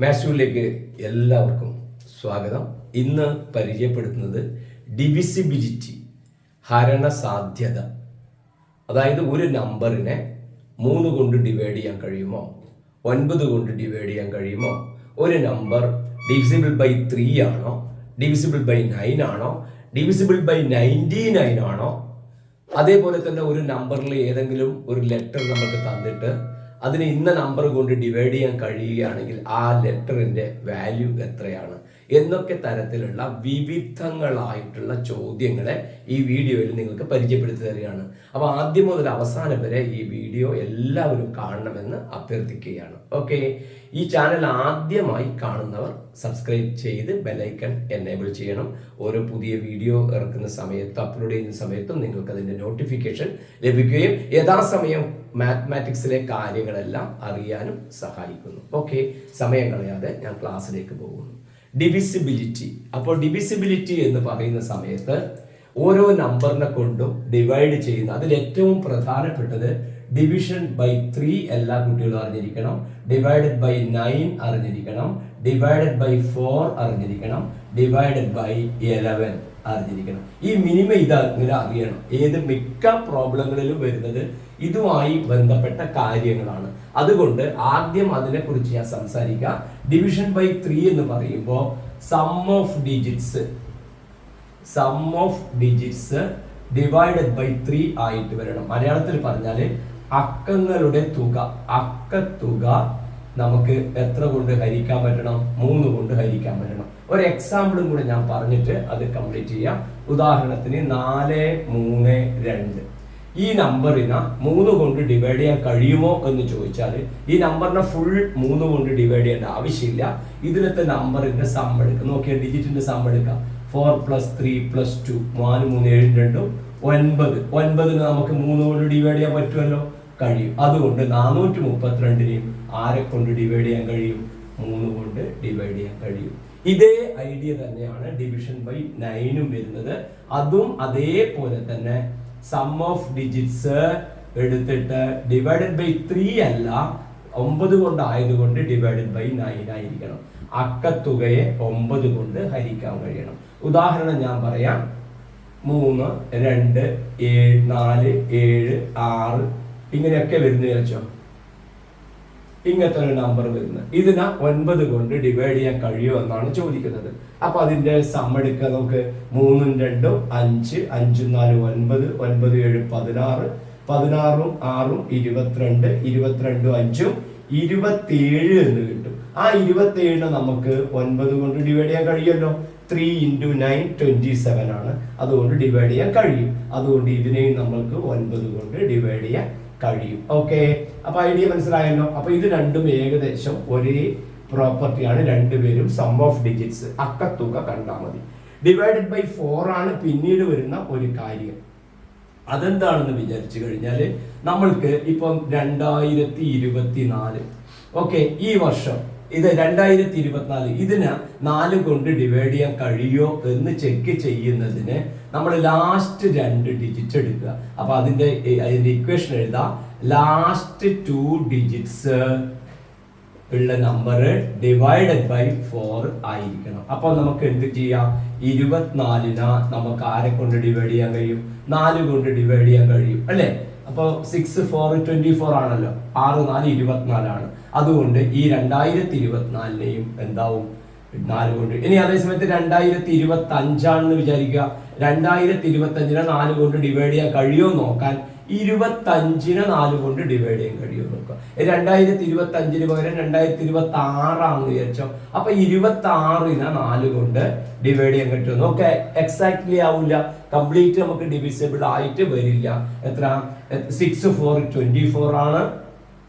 മാത്സ്യൂലേക്ക് എല്ലാവർക്കും സ്വാഗതം. ഇന്ന് പരിചയപ്പെടുത്തുന്നത് ഡിവിസിബിലിറ്റി ഹരണ സാധ്യത അതായത് ഒരു നമ്പറിനെ മൂന്ന് കൊണ്ട് ഡിവൈഡ് ചെയ്യാൻ കഴിയുമോ? ഒൻപത് കൊണ്ട് ഡിവൈഡ് ചെയ്യാൻ കഴിയുമോ? ഒരു നമ്പർ ഡിവിസിബിൾ ബൈ ത്രീ ആണോ? ഡിവിസിബിൾ ബൈ നയൻ ആണോ? ഡിവിസിബിൾ ബൈ നയന്റി നയൻ ആണോ? അതേപോലെ തന്നെ ഒരു നമ്പറിൽ ഏതെങ്കിലും ഒരു ലെറ്റർ നമുക്ക് തന്നിട്ട് അതിന് ഇന്ന നമ്പർ കൊണ്ട് ഡിവൈഡ് ചെയ്യാൻ കഴിയുകയാണെങ്കിൽ ആ ലെറ്ററിന്റെ വാല്യൂ എത്രയാണ്? എന്നൊക്കെ തരത്തിലുള്ള വിവിധങ്ങളായിട്ടുള്ള ചോദ്യങ്ങളെ ഈ വീഡിയോയിൽ നിങ്ങൾക്ക് പരിചയപ്പെടുത്തി തരികയാണ്. അപ്പോൾ ആദ്യം മുതൽ അവസാനം വരെ ഈ വീഡിയോ എല്ലാവരും കാണണമെന്ന് അഭ്യർത്ഥിക്കുകയാണ്. ഓക്കെ ഈ ചാനൽ ആദ്യമായി കാണുന്നവർ സബ്സ്ക്രൈബ് ചെയ്ത് ബെലൈക്കൺ എനേബിൾ ചെയ്യണം. ഓരോ പുതിയ വീഡിയോ ഇറക്കുന്ന സമയത്ത് അപ്ലോഡ് ചെയ്യുന്ന സമയത്തും നിങ്ങൾക്ക് അതിന്റെ നോട്ടിഫിക്കേഷൻ ലഭിക്കുകയും യഥാസമയം മാത്മാറ്റിക്സിലെ കാര്യങ്ങളെല്ലാം അറിയാനും സഹായിക്കുന്നു. ഓക്കെ സമയം കളയാതെ ഞാൻ ക്ലാസ്സിലേക്ക് പോകുന്നു. ഡിവിസിബിലിറ്റി അപ്പോൾ ഡിവിസിബിലിറ്റി എന്ന് പറയുന്ന സമയത്ത് ഓരോ നമ്പറിനെ കൊണ്ടും ഡിവൈഡ് ചെയ്യുന്ന അതിൽ ഏറ്റവും പ്രധാനപ്പെട്ടത് ഡിവിഷൻ ബൈ ത്രീ എല്ലാ കുട്ടികളും അറിഞ്ഞിരിക്കണം. ഡിവൈഡഡ് ബൈ നയൻ അറിഞ്ഞിരിക്കണം. ഡിവൈഡഡ് ബൈ ഫോർ അറിഞ്ഞിരിക്കണം. ഡിവൈഡഡ് ബൈ ഇലവൻ അറിഞ്ഞിരിക്കണം. ഈ മിനിമം ഇത് ഇങ്ങനെ അറിയണം. ഏത് മിക്ക പ്രോബ്ലങ്ങളിലും വരുന്നത് ഇതുമായി ബന്ധപ്പെട്ട കാര്യങ്ങളാണ്. അതുകൊണ്ട് ആദ്യം അതിനെക്കുറിച്ച് ഞാൻ സംസാരിക്കാം. ഡിവിഷൻ ബൈ ത്രീ എന്ന് പറയുമ്പോൾ sum of digits sum of digits divided by three ആയിട്ട് വരണം. മലയാളത്തിൽ പറഞ്ഞാൽ അക്കങ്ങളുടെ തുക അക്കത്തുക നമുക്ക് എത്ര കൊണ്ട് ഹരിക്കാൻ പറ്റണം? മൂന്ന് കൊണ്ട് ഹരിക്കാൻ പറ്റണം. ഒരു എക്സാമ്പിളും കൂടെ ഞാൻ പറഞ്ഞിട്ട് അത് കംപ്ലീറ്റ് ചെയ്യാം. ഉദാഹരണത്തിന് നാല് മൂന്ന് രണ്ട്. ഈ നമ്പറിനെ മൂന്ന് കൊണ്ട് ഡിവൈഡ് ചെയ്യാൻ കഴിയുമോ എന്ന് ചോദിച്ചാൽ ഈ നമ്പറിനെ ഫുൾ മൂന്ന് കൊണ്ട് ഡിവൈഡ് ചെയ്യേണ്ട ആവശ്യമില്ല. ഇതിലത്തെ നമ്പറിന്റെ സം എടുക്കുക നോക്കിയാൽ ഡിജിറ്റിന്റെ സം എടുക്കാം. Four plus three plus two നാല് മൂന്ന് ഏഴ് രണ്ടും ഒൻപത്. ഒൻപതിന് നമുക്ക് മൂന്ന് കൊണ്ട് ഡിവൈഡ് ചെയ്യാൻ പറ്റുമല്ലോ. കഴിയും. അതുകൊണ്ട് നാനൂറ്റി മുപ്പത്തിരണ്ടിനെയും ആരെ കൊണ്ട് ഡിവൈഡ് ചെയ്യാൻ കഴിയും? മൂന്ന് കൊണ്ട് ഡിവൈഡ് ചെയ്യാൻ കഴിയും. ഇതേ ഐഡിയ തന്നെയാണ് ഡിവിഷൻ ബൈ നയനും വരുന്നത്. അതും അതേപോലെ തന്നെ സം ഓഫ് ഡിജിറ്റ്സ് എടുത്തിട്ട് ഡിവൈഡഡ് ബൈ ത്രീ അല്ല ഒമ്പത് കൊണ്ട് ആയതുകൊണ്ട് ഡിവൈഡഡ് ബൈ നയൻ ആയിരിക്കണം. അക്കത്തുകയെ ഒമ്പത് കൊണ്ട് ഹരിക്കാൻ കഴിയണം. ഉദാഹരണം ഞാൻ പറയാം. മൂന്ന് രണ്ട് ഏഴ് നാല് ഏഴ് ആറ് ഇങ്ങനെയൊക്കെ വരുന്നു വെച്ചോ ഇങ്ങനത്തെ ഒരു നമ്പർ വരുന്നത് ഇതിനെ ഒൻപത് കൊണ്ട് ഡിവൈഡ് ചെയ്യാൻ കഴിയുമോ എന്നാണ് ചോദിക്കുന്നത്. അപ്പൊ അതിന്റെ സം നമുക്ക്. മൂന്നും രണ്ടും അഞ്ച് അഞ്ചും നാലും ഒൻപത് ഒൻപത് ഏഴ് പതിനാറ് പതിനാറും ആറും ഇരുപത്തിരണ്ട് ഇരുപത്തിരണ്ടും അഞ്ചും ഇരുപത്തിയേഴ് എന്ന് കിട്ടും. ആ ഇരുപത്തിയേഴിനെ നമുക്ക് ഒൻപത് കൊണ്ട് ഡിവൈഡ് ചെയ്യാൻ കഴിയുമല്ലോ? Three into nine twenty seven ആണ്. അതുകൊണ്ട് ഡിവൈഡ് ചെയ്യാൻ കഴിയും. അതുകൊണ്ട് ഇതിനെയും നമ്മൾക്ക് ഒൻപത് കൊണ്ട് ഡിവൈഡ് ചെയ്യാൻ കഴിയും. ഓക്കെ അപ്പൊ ഐഡിയ മനസ്സിലായല്ലോ? അപ്പൊ ഇത് രണ്ടും ഏകദേശം ഒരേ പ്രോപ്പർട്ടിയാണ് രണ്ടുപേരും സം ഓഫ് ഡിജിറ്റ്സ് അക്കത്തുക കണ്ടാൽ മതി. ഡിവൈഡഡ് ബൈ ഫോർ ആണ് പിന്നീട് വരുന്ന ഒരു കാര്യം. അതെന്താണെന്ന് വിചാരിച്ചു കഴിഞ്ഞാൽ നമ്മൾക്ക് ഇപ്പം രണ്ടായിരത്തി ഇരുപത്തി നാല് ഓക്കെ ഈ വർഷം ഇത് രണ്ടായിരത്തി ഇരുപത്തിനാല് ഇതിന് നാല് കൊണ്ട് ഡിവൈഡ് ചെയ്യാൻ കഴിയോ എന്ന് ചെക്ക് ചെയ്യുന്നതിന് നമ്മൾ ലാസ്റ്റ് രണ്ട് ഡിജിറ്റ് എടുക്കുക. അപ്പൊ അതിന്റെ അതിന്റെ ഇക്വേഷൻ എഴുതാം. ലാസ്റ്റ് ടു ഡിജിറ്റ്സ് ഉള്ള നമ്പർ ഡിവൈഡഡ് ബൈ ഫോർ ആയിരിക്കണം. അപ്പൊ നമുക്ക് എന്ത് ചെയ്യാം? ഇരുപത്തിനാലിന നമുക്ക് ആരെ കൊണ്ട് ഡിവൈഡ് ചെയ്യാൻ കഴിയും? നാല് കൊണ്ട് ഡിവൈഡ് ചെയ്യാൻ കഴിയും അല്ലേ? അപ്പോൾ സിക്സ് ഫോർ ട്വന്റി ഫോർ ആണല്ലോ. ആറ് നാല് ഇരുപത്തിനാലാണ്. അതുകൊണ്ട് ഈ രണ്ടായിരത്തി ഇരുപത്തിനാലിനെയും എന്താവും? നാല് കൊണ്ട്. ഇനി അതേസമയത്ത് രണ്ടായിരത്തി ഇരുപത്തി അഞ്ചാണെന്ന് വിചാരിക്കുക. രണ്ടായിരത്തി ഇരുപത്തഞ്ചിനെ നാല് കൊണ്ട് ഡിവൈഡ് ചെയ്യാൻ കഴിയുമോ നോക്കാൻ ഇരുപത്തഞ്ചിനെ നാല് കൊണ്ട് ഡിവൈഡ് ചെയ്യാൻ കഴിയുമോ നോക്കുക. രണ്ടായിരത്തി ഇരുപത്തി അഞ്ചിന് പകരം രണ്ടായിരത്തി ഇരുപത്തി ആറാണെന്ന് വിചാരിച്ചോ. അപ്പൊ ഇരുപത്തി ആറിനെ നാല് കൊണ്ട് ഡിവൈഡ് ചെയ്യാൻ പറ്റുമോ നോക്കെ. എക്സാക്ട്ലി ആവില്ല കംപ്ലീറ്റ് നമുക്ക് ഡിവിസിബിൾ ആയിട്ട് വരില്ല. എത്ര? സിക്സ് ഫോർ ട്വന്റി ഫോർ ആണ്.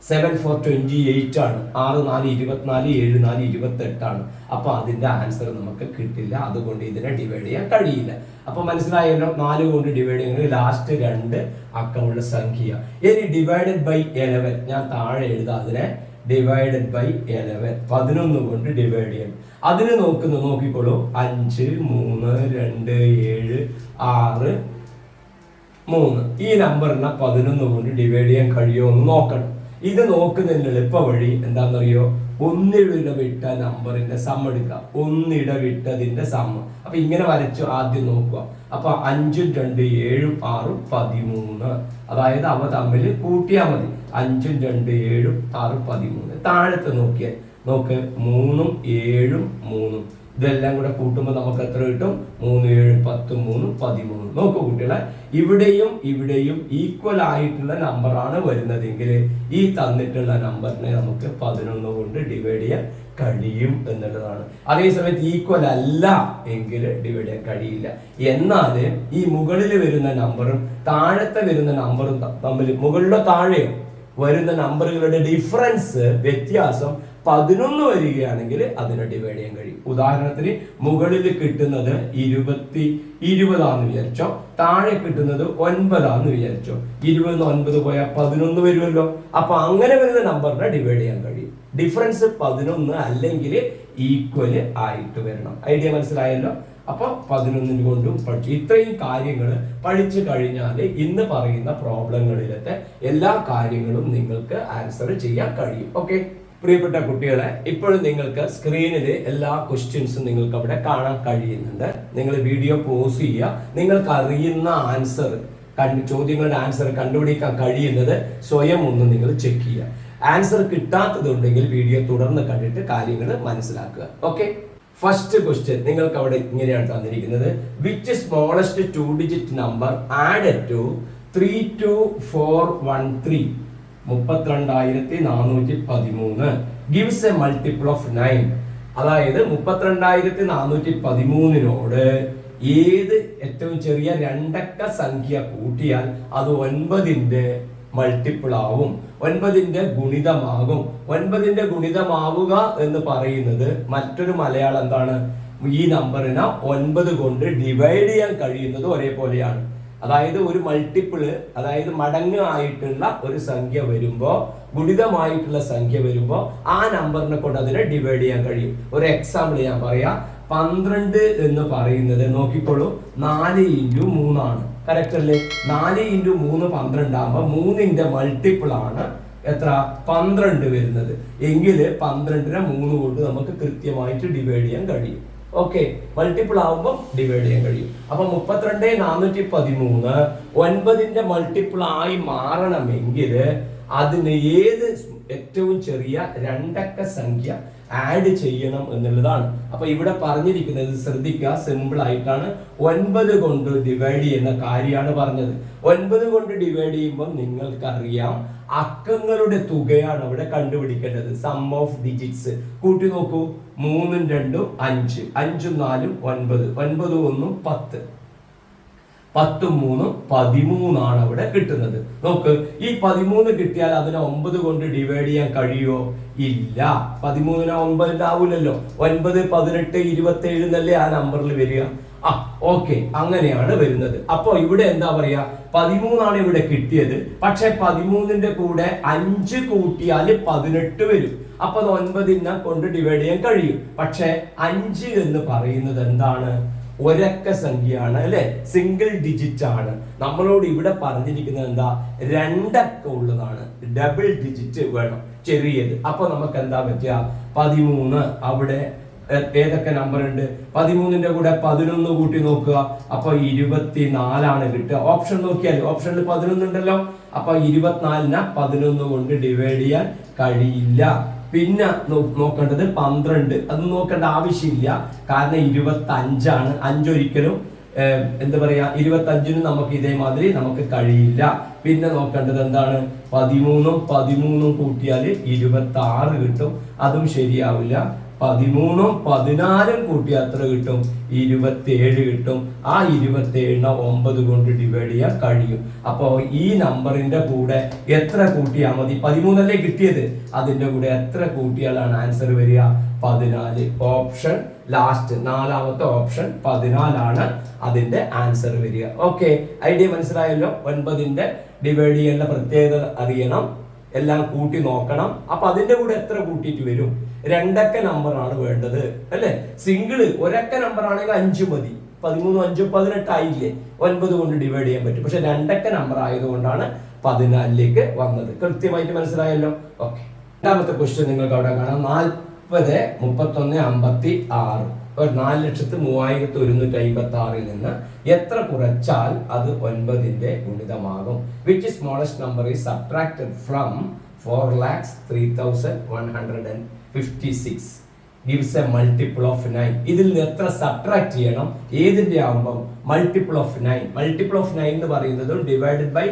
സെവൻ ഫോർ ട്വന്റി എയ്റ്റ് ആണ്. ആറ് നാല് ഇരുപത്തിനാല് ഏഴ് നാല് ഇരുപത്തെട്ടാണ് അപ്പൊ അതിന്റെ ആൻസർ നമുക്ക് കിട്ടില്ല. അതുകൊണ്ട് ഇതിനെ ഡിവൈഡ് ചെയ്യാൻ കഴിയില്ല. അപ്പൊ മനസ്സിലായല്ലോ നാല് കൊണ്ട് ഡിവൈഡ് ചെയ്യുന്നത് ലാസ്റ്റ് രണ്ട് അക്കമുള്ള സംഖ്യ. ഇനി ഡിവൈഡഡ് ബൈ എലവൻ ഞാൻ താഴെ എഴുതാം അതിനെ. ഡിവൈഡഡ് ബൈ എലവൻ പതിനൊന്ന് കൊണ്ട് ഡിവൈഡ് ചെയ്യണം. അതിന് നോക്കുന്നു നോക്കിക്കോളൂ. അഞ്ച് മൂന്ന് രണ്ട് ഏഴ് ആറ് മൂന്ന്. ഈ നമ്പറിനെ പതിനൊന്ന് കൊണ്ട് ഡിവൈഡ് ചെയ്യാൻ കഴിയുമോ എന്ന് നോക്കണം. ഇത് നോക്കുന്നതിന് എളുപ്പ വഴി എന്താണെന്നറിയോ? ഒന്നിടവിട്ട നമ്പറിന്റെ സം എടുക്കുക. ഒന്നിടവിട്ടതിന്റെ സം അപ്പൊ ഇങ്ങനെ വരച്ചു ആദ്യം നോക്കുക. അപ്പൊ അഞ്ചും രണ്ട് ഏഴും ആറും പതിമൂന്ന്. അതായത് അവ തമ്മിൽ കൂട്ടിയാൽ മതി. അഞ്ചും രണ്ട് ഏഴും ആറും പതിമൂന്ന്. താഴത്ത് നോക്കിയാൽ നോക്ക് മൂന്നും ഏഴും മൂന്നും. ഇതെല്ലാം കൂടെ കൂട്ടുമ്പോൾ നമുക്ക് എത്ര കിട്ടും? മൂന്ന് ഏഴ് പത്ത് മൂന്ന് പതിമൂന്ന്. നോക്കൂ കുട്ടികളെ ഇവിടെയും ഇവിടെയും ഈക്വൽ ആയിട്ടുള്ള നമ്പറാണ് വരുന്നതെങ്കിൽ ഈ തന്നിട്ടുള്ള നമ്പറിനെ നമുക്ക് പതിനൊന്ന് കൊണ്ട് ഡിവൈഡ് ചെയ്യാൻ കഴിയും എന്നുള്ളതാണ്. അതേസമയത്ത് ഈക്വൽ അല്ല എങ്കിൽ ഡിവൈഡ് ചെയ്യാൻ കഴിയില്ല. എന്നാൽ ഈ മുകളിൽ വരുന്ന നമ്പറും താഴത്തെ വരുന്ന നമ്പറും തമ്മിൽ മുകളിലോ താഴെയോ വരുന്ന നമ്പറുകളുടെ ഡിഫറൻസ് വ്യത്യാസം പതിനൊന്ന് വരികയാണെങ്കിൽ അതിനെ ഡിവൈഡ് ചെയ്യാൻ കഴിയും. ഉദാഹരണത്തിന് മുകളിൽ കിട്ടുന്നത് ഇരുപത്തി ഇരുപതാന്ന് വിചാരിച്ചോ താഴെ കിട്ടുന്നത് ഒൻപതാന്ന് വിചാരിച്ചോ. ഇരുപത് ഒൻപത് പോയാൽ പതിനൊന്ന് വരുമല്ലോ. അപ്പൊ അങ്ങനെ വരുന്ന നമ്പറിനെ ഡിവൈഡ് ചെയ്യാൻ കഴിയും. ഡിഫറൻസ് പതിനൊന്ന് അല്ലെങ്കിൽ ഈക്വൽ ആയിട്ട് വരണം. ഐഡിയ മനസ്സിലായല്ലോ? അപ്പൊ പതിനൊന്നിന് കൊണ്ടും പഠിച്ചു ഇത്രയും കാര്യങ്ങൾ പഠിച്ചു കഴിഞ്ഞാൽ ഇന്ന് പറയുന്ന പ്രോബ്ലങ്ങളിലത്തെ എല്ലാ കാര്യങ്ങളും നിങ്ങൾക്ക് ആൻസർ ചെയ്യാൻ കഴിയും. ഓക്കെ പ്രിയപ്പെട്ട കുട്ടികളെ ഇപ്പോഴും നിങ്ങൾക്ക് സ്ക്രീനിൽ എല്ലാ ക്വസ്റ്റ്യൻസും നിങ്ങൾക്ക് അവിടെ കാണാൻ കഴിയുന്നുണ്ട്. നിങ്ങൾ വീഡിയോ പോസ് ചെയ്യുക. നിങ്ങൾക്ക് അറിയുന്ന ആൻസർ ചോദ്യങ്ങളുടെ ആൻസർ കണ്ടുപിടിക്കാൻ കഴിയുന്നത് സ്വയം ഒന്ന് നിങ്ങൾ ചെക്ക് ചെയ്യുക. ആൻസർ കിട്ടാത്തതുണ്ടെങ്കിൽ വീഡിയോ തുടർന്ന് കണ്ടിട്ട് കാര്യങ്ങൾ മനസ്സിലാക്കുക. ഓക്കെ ഫസ്റ്റ് ക്വസ്റ്റ്യൻ നിങ്ങൾക്ക് അവിടെ ഇങ്ങനെയാണ് തന്നിരിക്കുന്നത്. Which smallest two digit number add to three two four one three മുപ്പത്തിരണ്ടായിരത്തി നാനൂറ്റി പതിമൂന്ന് gives a multiple of nine അതായത് മുപ്പത്തിരണ്ടായിരത്തി നാനൂറ്റി പതിമൂന്നിനോട് ഏത് ഏറ്റവും ചെറിയ രണ്ടക്ക സംഖ്യ കൂട്ടിയാൽ അത് ഒൻപതിന്റെ മൾട്ടിപ്പിൾ ആവും. ഒൻപതിന്റെ ഗുണിതമാകും. ഒൻപതിന്റെ ഗുണിതമാവുക എന്ന് പറയുന്നത് മറ്റൊരു മലയാളം എന്താണ്? ഈ നമ്പറിനെ ഒൻപത് കൊണ്ട് ഡിവൈഡ് ചെയ്യാൻ കഴിയുന്നത് ഒരേപോലെയാണ്. അതായത് ഒരു മൾട്ടിപ്പിൾ അതായത് മടങ്ങ് ആയിട്ടുള്ള ഒരു സംഖ്യ വരുമ്പോൾ ഗുണിതമായിട്ടുള്ള സംഖ്യ വരുമ്പോൾ ആ നമ്പറിനെ കൊണ്ട് അതിനെ ഡിവൈഡ് ചെയ്യാൻ കഴിയും. ഒരു എക്സാമ്പിൾ ഞാൻ പറയാം. പന്ത്രണ്ട് എന്ന് പറയുന്നത് നോക്കിക്കോളൂ. നാല് ഇന്റു മൂന്നാണ്. കറക്റ്റ് അല്ലേ? നാല് ഇന്റു മൂന്ന് പന്ത്രണ്ടാകുമ്പോൾ മൂന്നിന്റെ മൾട്ടിപ്പിൾ ആണ് എത്ര? പന്ത്രണ്ട് വരുന്നത്. എങ്കിൽ പന്ത്രണ്ടിനെ മൂന്ന് കൊണ്ട് നമുക്ക് കൃത്യമായിട്ട് ഡിവൈഡ് ചെയ്യാൻ കഴിയും. ഓക്കെ മൾട്ടിപ്പിൾ ആവുമ്പോൾ ഡിവൈഡ് ചെയ്യാൻ കഴിയും. അപ്പൊ മുപ്പത്തിരണ്ട് നാനൂറ്റി പതിമൂന്ന് ഒൻപതിന്റെ മൾട്ടിപ്പിൾ ആയി മാറണമെങ്കിൽ അതിന് ഏത് ഏറ്റവും ചെറിയ രണ്ടക്ക സംഖ്യ ആഡ് ചെയ്യണം എന്നുള്ളതാണ്. അപ്പൊ ഇവിടെ പറഞ്ഞിരിക്കുന്നത് ശ്രദ്ധിക്കുക സിമ്പിൾ ആയിട്ടാണ്. ഒൻപത് കൊണ്ട് ഡിവൈഡ് ചെയ്യുന്ന കാര്യമാണ് പറഞ്ഞത്. ഒൻപത് കൊണ്ട് ഡിവൈഡ് ചെയ്യുമ്പോൾ നിങ്ങൾക്കറിയാം അക്കങ്ങളുടെ തുകയാണ് അവിടെ കണ്ടുപിടിക്കേണ്ടത്. സം ഓഫ് ഡിജിറ്റ്സ് കൂട്ടി നോക്കൂ. മൂന്നും രണ്ടും അഞ്ച്. അഞ്ചും നാലും ഒൻപത്. ഒൻപത് ഒന്നും പത്ത്. പത്തും മൂന്നും പതിമൂന്നാണ് അവിടെ കിട്ടുന്നത്. നോക്ക് ഈ പതിമൂന്ന് കിട്ടിയാൽ അതിനെ ഒമ്പത് കൊണ്ട് ഡിവൈഡ് ചെയ്യാൻ കഴിയോ? ഇല്ല. പതിമൂന്നിന് ഒമ്പതിന്റെ ആവൂലല്ലോ ഒൻപത് പതിനെട്ട് ഇരുപത്തി ഏഴ് എന്നല്ലേ ആ നമ്പറിൽ വരിക. ഓക്കെ അങ്ങനെയാണ് വരുന്നത്. അപ്പൊ ഇവിടെ എന്താ പറയാ? പതിമൂന്നാണ് ഇവിടെ കിട്ടിയത്. പക്ഷെ പതിമൂന്നിന്റെ കൂടെ അഞ്ച് കൂട്ടിയാൽ പതിനെട്ട് വരും. അപ്പൊ അത് ഒൻപതിനെ കൊണ്ട് ഡിവൈഡ് ചെയ്യാൻ കഴിയും. പക്ഷെ അഞ്ച് എന്ന് പറയുന്നത് എന്താണ്? ഒരക്ക സംഖ്യയാണ് അല്ലെ? സിംഗിൾ ഡിജിറ്റ് ആണ്. നമ്മളോട് ഇവിടെ പറഞ്ഞിരിക്കുന്നത് എന്താ? രണ്ടക്ക ഉള്ളതാണ്. ഡബിൾ ഡിജിറ്റ് വേണം ചെറിയത്. അപ്പൊ നമുക്ക് എന്താ പറ്റുക? പതിമൂന്ന് അവിടെ ഏതൊക്കെ നമ്പർ ഉണ്ട് പതിമൂന്നിന്റെ കൂടെ പതിനൊന്ന് കൂട്ടി നോക്കുക. അപ്പൊ ഇരുപത്തിനാലാണ് കിട്ടുക. ഓപ്ഷൻ നോക്കിയാൽ ഓപ്ഷനിൽ പതിനൊന്ന് ഉണ്ടല്ലോ. അപ്പൊ ഇരുപത്തിനാലിന് പതിനൊന്ന് കൊണ്ട് ഡിവൈഡ് ചെയ്യാൻ കഴിയില്ല. പിന്നെ നോക്കേണ്ടത് പന്ത്രണ്ട്. അത് നോക്കേണ്ട ആവശ്യമില്ല. കാരണം ഇരുപത്തി അഞ്ചാണ് അഞ്ചൊരിക്കലും എന്താ പറയാ ഇരുപത്തി അഞ്ചിനും നമുക്ക് ഇതേമാതിരി നമുക്ക് കഴിയില്ല. പിന്നെ നോക്കേണ്ടത് എന്താണ്? പതിമൂന്നും പതിമൂന്നും കൂട്ടിയാൽ ഇരുപത്തി ആറ് കിട്ടും. അതും ശരിയാവില്ല. പതിമൂന്നും പതിനാലും കൂട്ടി അത്ര കിട്ടും. ഇരുപത്തിയേഴ് കിട്ടും. ആ ഇരുപത്തിയേഴിനെ ഒമ്പത് കൊണ്ട് ഡിവൈഡ് ചെയ്യാൻ കഴിയും. അപ്പോൾ ഈ നമ്പറിന്റെ കൂടെ എത്ര കൂട്ടിയാൽ മതി? പതിമൂന്നല്ലേ കിട്ടിയത്? അതിന്റെ കൂടെ എത്ര കൂട്ടിയാലാണ് ആൻസർ വരിക? പതിനാല്. ഓപ്ഷൻ ലാസ്റ്റ് നാലാമത്തെ ഓപ്ഷൻ പതിനാലാണ് അതിന്റെ ആൻസർ വരിക. ഓക്കെ ഐഡിയ മനസ്സിലായല്ലോ? ഒൻപതിന്റെ ഡിവൈഡ് ചെയ്യേണ്ട പ്രത്യേകത അറിയണം. എല്ലാം കൂട്ടി നോക്കണം. അപ്പൊ അതിന്റെ കൂടെ എത്ര കൂട്ടിയിട്ട് വരും? രണ്ടക്ക നമ്പർ ആണ് വേണ്ടത് അല്ലെ? സിംഗിൾ ഒരക്ക നമ്പർ ആണെങ്കിൽ അഞ്ച് മതി. പതിമൂന്നും അഞ്ചും പതിനെട്ടായില്ലേ ഒൻപത് കൊണ്ട് ഡിവൈഡ് ചെയ്യാൻ പറ്റും. പക്ഷെ രണ്ടക്ക നമ്പർ ആയതുകൊണ്ടാണ് പതിനാലിലേക്ക് വന്നത്. കൃത്യമായിട്ട് മനസ്സിലായല്ലോ? ഓക്കെ രണ്ടാമത്തെ ക്വസ്റ്റ്യൻ നിങ്ങൾക്ക് അവിടെ കാണാം. നാൽപ്പത് മുപ്പത്തൊന്ന് അമ്പത്തി ആറ് ഒരു നാല് ലക്ഷത്തി മൂവായിരത്തി ഒരുന്നൂറ്റി അമ്പത്തി ആറിൽ നിന്ന് എത്ര കുറച്ചാൽ അത് ഒൻപതിന്റെ ഗുണിതമാകും? Which smallest number is subtracted from four lakhs three thousand one hundred and fifty six gives a multiple of nine ഇതിൽ നിന്ന് എത്ര സബ്ട്രാക്ട് ചെയ്യണം? ഏതിന്റെ ആകുമ്പോൾ multiple of nine multiple of nine എന്ന് പറയുന്നത് ഡിവൈഡഡ് ബൈ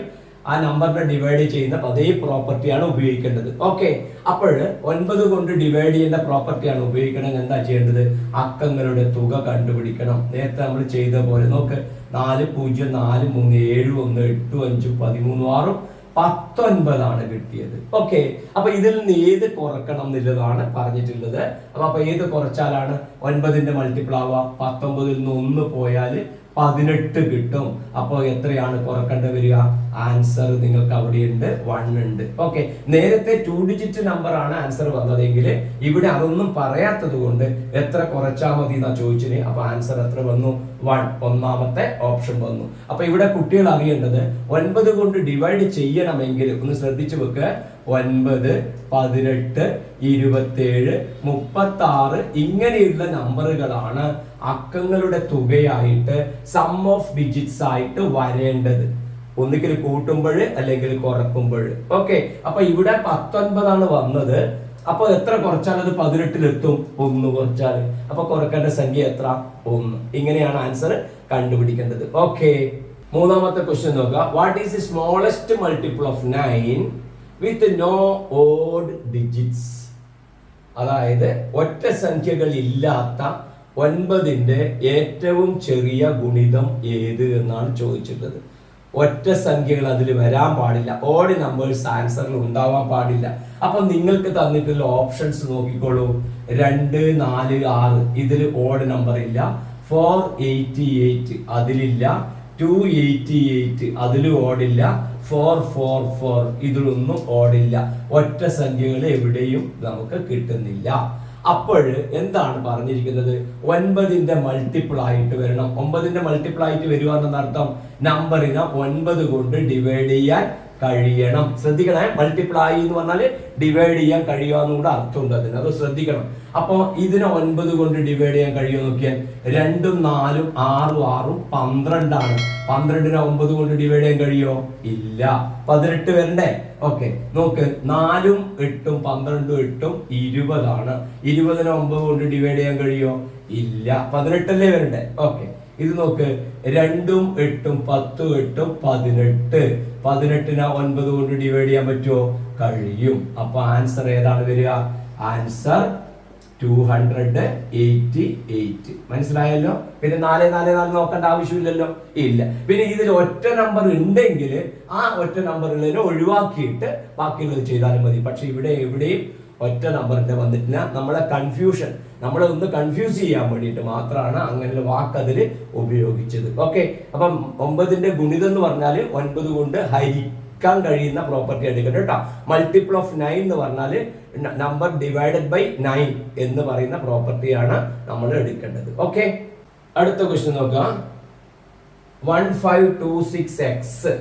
ആ നമ്പറിനെ ഡിവൈഡ് ചെയ്യുന്ന അതേ പ്രോപ്പർട്ടിയാണ് ഉപയോഗിക്കേണ്ടത്. ഓക്കെ അപ്പോൾ ഒൻപത് കൊണ്ട് ഡിവൈഡ് ചെയ്യുന്ന പ്രോപ്പർട്ടിയാണ് ഉപയോഗിക്കണമെങ്കിൽ എന്താ ചെയ്യേണ്ടത്? അക്കങ്ങളുടെ തുക കണ്ടുപിടിക്കണം. നേരത്തെ നമ്മൾ ചെയ്ത പോലെ നോക്ക്. നാല് പൂജ്യം നാല് മൂന്ന് ഏഴ് ഒന്ന് എട്ട് അഞ്ച് പതിമൂന്ന് ആറും പത്തൊൻപതാണ് കിട്ടിയത്. ഓക്കെ അപ്പൊ ഇതിൽ നിന്ന് ഏത് കുറക്കണം എന്നുള്ളതാണ് പറഞ്ഞിട്ടുള്ളത്. അപ്പൊ അപ്പൊ ഏത് കുറച്ചാലാണ്? ഒൻപതിന്റെ മൾട്ടിപ്പിൾ ആവുക. പത്തൊമ്പതിൽ നിന്ന് ഒന്ന് പോയാൽ പതിനെട്ട് കിട്ടും. അപ്പോൾ എത്രയാണ് കുറക്കേണ്ടി വരിക? ആൻസർ നിങ്ങൾക്ക് അവിടെ ഉണ്ട് വൺ ഉണ്ട്. ഓക്കെ നേരത്തെ ടു ഡിജിറ്റ് നമ്പർ ആണ് ആൻസർ വന്നതെങ്കിൽ ഇവിടെ അതൊന്നും പറയാത്തത് കൊണ്ട് എത്ര കുറച്ചാൽ മതി എന്നാ ചോദിച്ചിന് അപ്പൊ ആൻസർ എത്ര വന്നു? വൺ ഒന്നാമത്തെ ഓപ്ഷൻ വന്നു. അപ്പൊ ഇവിടെ കുട്ടികൾ അറിയേണ്ടത് ഒൻപത് കൊണ്ട് ഡിവൈഡ് ചെയ്യണമെങ്കിൽ ഒന്ന് ശ്രദ്ധിച്ചു വെക്കുക ഒൻപത് പതിനെട്ട് ഇരുപത്തേഴ് മുപ്പത്തി ആറ് ഇങ്ങനെയുള്ള നമ്പറുകളാണ് അക്കങ്ങളുടെ തുകയായിട്ട് സം ഓഫ് ഡിജിറ്റ്സ് ആയിട്ട് വരേണ്ടത്. ഒന്നുകിൽ കൂട്ടുമ്പോൾ അല്ലെങ്കിൽ കുറക്കുമ്പോൾ. ഓക്കെ അപ്പൊ ഇവിടെ പത്തൊൻപതാണ് വന്നത്. അപ്പൊ എത്ര കുറച്ചാൽ അത് പതിനെട്ടിലെത്തും ഒന്ന് കുറച്ചാൽ. അപ്പൊ കുറക്കേണ്ട സംഖ്യ എത്ര? ഒന്ന്. ഇങ്ങനെയാണ് ആൻസർ കണ്ടുപിടിക്കേണ്ടത്. ഓക്കെ മൂന്നാമത്തെ ക്വസ്റ്റ്യൻ നോക്കുക what is the smallest multiple of nine with no odd digits അതായത് ഒറ്റ സംഖ്യകൾ ഇല്ലാത്ത ഒൻപതിന്റെ ഏറ്റവും ചെറിയ ഗുണിതം ഏത് എന്നാണ് ചോദിച്ചിട്ടുള്ളത്. ഒറ്റ സംഖ്യകൾ അതിൽ വരാൻ പാടില്ല. ഓഡ് നമ്പേഴ്സ് ആൻസറിൽ ഉണ്ടാവാൻ പാടില്ല. അപ്പൊ നിങ്ങൾക്ക് തന്നിട്ടുള്ള ഓപ്ഷൻസ് നോക്കിക്കോളൂ. രണ്ട് നാല് ആറ്. ഇതിൽ ഓഡ് നമ്പർ ഇല്ല. ഫോർ എയ്റ്റി എയ്റ്റ് അതിലില്ല. ടു എയ്റ്റി എയ്റ്റ് അതിലും ഓടില്ല ഫോർ ഫോർ ഫോർ ഇതിലൊന്നും ഓടില്ല ഒറ്റ സംഖ്യകൾ എവിടെയും നമുക്ക് കിട്ടുന്നില്ല. അപ്പോൾ എന്താണ് പറഞ്ഞിരിക്കുന്നത്? ഒൻപതിന്റെ മൾട്ടിപ്പിൾ ആയിട്ട് വരണം. ഒമ്പതിന്റെ മൾട്ടിപ്പിൾ ആയിട്ട് വരുവാന്നർത്ഥം നമ്പറിനെ ഒൻപത് കൊണ്ട് ഡിവൈഡ് ചെയ്യാൻ കഴിയണം. ശ്രദ്ധിക്കണേ. മൾട്ടിപ്ലൈ എന്ന് പറഞ്ഞാൽ ഡിവൈഡ് ചെയ്യാൻ കഴിയുക കൂടെ അർത്ഥമുണ്ട് അതിന്. അത് ശ്രദ്ധിക്കണം. അപ്പോൾ ഇതിനെ ഒൻപത് കൊണ്ട് ഡിവൈഡ് ചെയ്യാൻ കഴിയുമോ നോക്കിയാൽ രണ്ടും നാലും ആറും ആറും പന്ത്രണ്ടാണ്. പന്ത്രണ്ടിനെ ഒമ്പത് കൊണ്ട് ഡിവൈഡ് ചെയ്യാൻ കഴിയുമോ? ഇല്ല. പതിനെട്ട് വരണ്ടേ? ഓക്കെ. നോക്ക്. നാലും എട്ടും പന്ത്രണ്ടും എട്ടും ഇരുപതാണ്. ഇരുപതിനെ ഒമ്പത് കൊണ്ട് ഡിവൈഡ് ചെയ്യാൻ കഴിയുമോ? ഇല്ല. പതിനെട്ടല്ലേ വരണ്ടേ? ഓക്കെ. ഇത് നോക്ക് രണ്ടും എട്ടും പത്തും എട്ടും പതിനെട്ട്. പതിനെട്ടിന് ഒൻപത് കൊണ്ട് ഡിവൈഡ് ചെയ്യാൻ പറ്റുമോ കഴിയും. അപ്പൊ ആൻസർ ഏതാണ് വരിക? Answer two hundred eighty eight മനസ്സിലായല്ലോ? പിന്നെ നാല് നാല് നാല് നോക്കേണ്ട ആവശ്യമില്ലല്ലോ? ഇല്ല. പിന്നെ ഇതിൽ ഒറ്റ നമ്പർ ഉണ്ടെങ്കിൽ ആ ഒറ്റ നമ്പറുകളിൽ ഒഴിവാക്കിയിട്ട് ബാക്കിയുള്ളത് ചെയ്താലും മതി. പക്ഷെ ഇവിടെ എവിടെയും ഒറ്റ നമ്പറിന്റെ വന്നിട്ടില്ല. നമ്മളെ കൺഫ്യൂഷൻ നമ്മളെ ഒന്ന് കൺഫ്യൂസ് ചെയ്യാൻ വേണ്ടിയിട്ട് മാത്രമാണ് അങ്ങനെ വാക്ക് അതിൽ ഉപയോഗിച്ചത്. ഓക്കെ അപ്പം ഒമ്പതിന്റെ ഗുണിതം എന്ന് പറഞ്ഞാൽ ഒൻപത് കൊണ്ട് ഹരിക്കാൻ കഴിയുന്ന പ്രോപ്പർട്ടി എടുക്കട്ടെ കേട്ടോ. മൾട്ടിപ്പിൾ ഓഫ് നയൻ എന്ന് പറഞ്ഞാൽ നമ്പർ ഡിവൈഡഡ് ബൈ നയൻ എന്ന് പറയുന്ന പ്രോപ്പർട്ടിയാണ് നമ്മൾ എടുക്കേണ്ടത്. ഓക്കെ അടുത്ത ക്വസ്റ്റ്യൻ നോക്കാം. One five two six x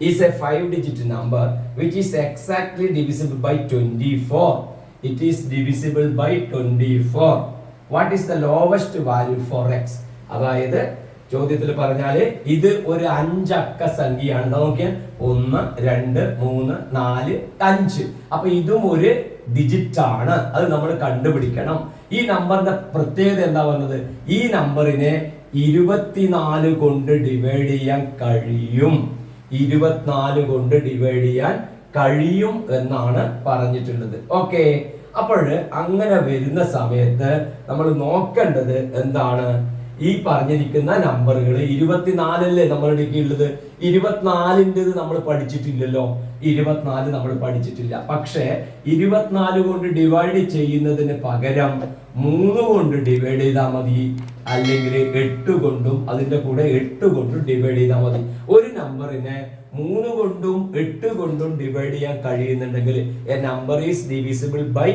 is a five digit number which is exactly divisible by 24 it is divisible by 24 what is the lowest value for x? അതായത് ചോദ്യത്തിൽ പറഞ്ഞാൽ ഇത് ഒരു അഞ്ചക്ക സംഖ്യയാണ്. നോക്കിയാൽ ഒന്ന് രണ്ട് മൂന്ന് നാല് അഞ്ച്. അപ്പൊ ഇതും ഒരു ഡിജിറ്റ് ആണ്. അത് നമ്മൾ കണ്ടുപിടിക്കണം. ഈ നമ്പറിന്റെ പ്രത്യേകത എന്താ പറഞ്ഞത് ഈ നമ്പറിനെ ഇരുപത്തിനാല് കൊണ്ട് ഡിവൈഡ് ചെയ്യാൻ കഴിയും. ഇരുപത്തിനാല് കൊണ്ട് ഡിവൈഡ് ചെയ്യാൻ കഴിയും എന്നാണ് പറഞ്ഞിട്ടുള്ളത്. ഓക്കെ അപ്പോൾ അങ്ങനെ വരുന്ന സമയത്ത് നമ്മൾ നോക്കേണ്ടത് എന്താണ്? ഈ പറഞ്ഞിരിക്കുന്ന നമ്പറുകൾ ഇരുപത്തിനാലല്ലേ നമ്മളുടെ ഉള്ളത് ഇരുപത്തിനാലിന്റെത് നമ്മൾ പഠിച്ചിട്ടില്ലല്ലോ. ഇരുപത്തിനാല് നമ്മൾ പഠിച്ചിട്ടില്ല. പക്ഷേ ഇരുപത്തിനാല് കൊണ്ട് ഡിവൈഡ് ചെയ്യുന്നതിന് പകരം മൂന്ന് കൊണ്ട് ഡിവൈഡ് ചെയ്താൽ മതി. അല്ലെങ്കിൽ എട്ട് കൊണ്ടും അതിന്റെ കൂടെ എട്ട് കൊണ്ടും ഡിവൈഡ് ചെയ്താൽ മതി. ഒരു നമ്പറിനെ മൂന്ന് കൊണ്ടും എട്ട് കൊണ്ടും ഡിവൈഡ് ചെയ്യാൻ കഴിയുന്നുണ്ടെങ്കിൽ a number is divisible by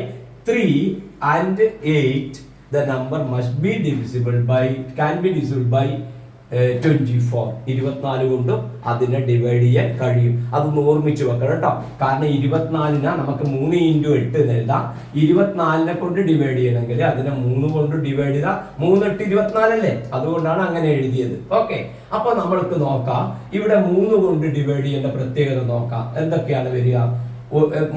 three and eight the number must be divisible by can be divisible by twenty four ഇരുപത്തിനാല് കൊണ്ടും അതിനെ ഡിവൈഡ് ചെയ്യാൻ കഴിയും. അത് ഓർമ്മിച്ച് വെക്കണം കേട്ടോ. കാരണം ഇരുപത്തിനാലിന് നമുക്ക് മൂന്ന് ഇന്റു എട്ട് എഴുതാം. ഇരുപത്തിനാലിനെ കൊണ്ട് ഡിവൈഡ് ചെയ്യണമെങ്കിൽ അതിനെ മൂന്ന് കൊണ്ട് ഡിവൈഡ് ചെയ്താൽ മൂന്നെട്ട് ഇരുപത്തിനാലല്ലേ? അതുകൊണ്ടാണ് അങ്ങനെ എഴുതിയത്. ഓക്കെ അപ്പൊ നമ്മൾക്ക് നോക്കാം. ഇവിടെ മൂന്ന് കൊണ്ട് ഡിവൈഡ് ചെയ്യേണ്ട പ്രത്യേകത നോക്കാം. എന്തൊക്കെയാണ് വരിക?